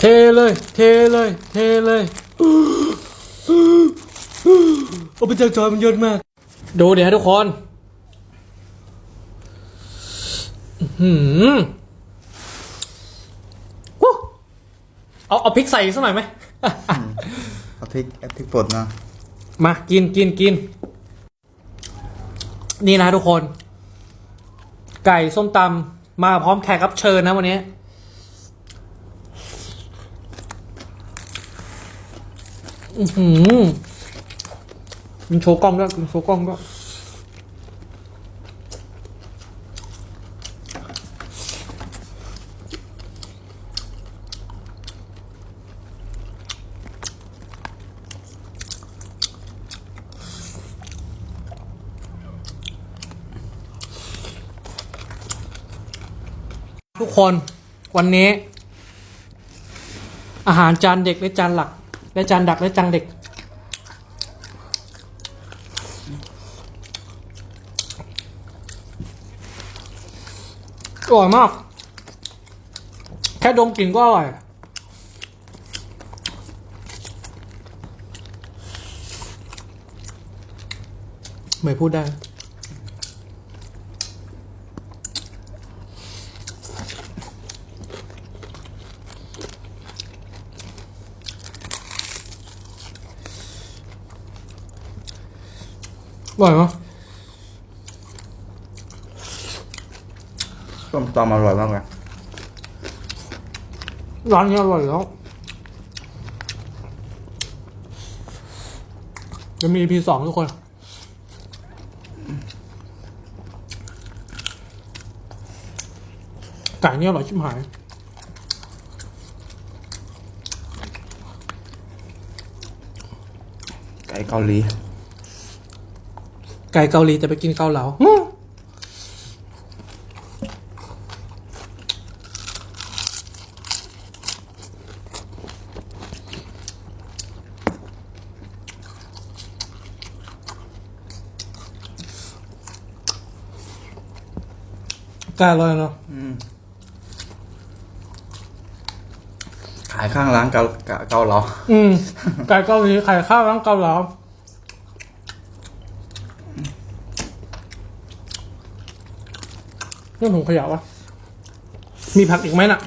เทเลย เทเลย เทเลยโอ้พระเจ้าจอยมันเยอะมาก ดูเดี๋ยวทุกคนอื้อหืมวู้เอาเอาพริกใส่อีกสักหน่อยไหม เอาพริกเอาพริกป่นเนาะมากินกินกิน นี่นะทุกคน ไก่ส้มตำมาพร้อมแขกรับเชิญนะวันนี้ อือหือกินโชว์กล้องด้วยกินโชว์กล้องด้วยทุกคนวันนี้ อาหารจานเด็กและจานหลัก และจานดักและจานเด็ก อร่อยมาก แค่ดมกลิ่นก็อร่อยไม่พูดได้ ร่อยมั้ยส้มตำอร่อยมากเลยร้านนี้อร่อยแล้วจะมี EP สองทุกคน ไก่เนี่ยอร่อยชิบหาย ไก่เกาหลี ไก่เกาหลีแต่ไปกินเกาเหลาอื้อไก่อร่อยเนาะขายข้างร้านเกาเกาเกาเหลาอืมไก่เกาหลีไข่ข้าวร้านเกาเหลา เรื่องถุงขยะวะมีผักอีกไหมน่ะ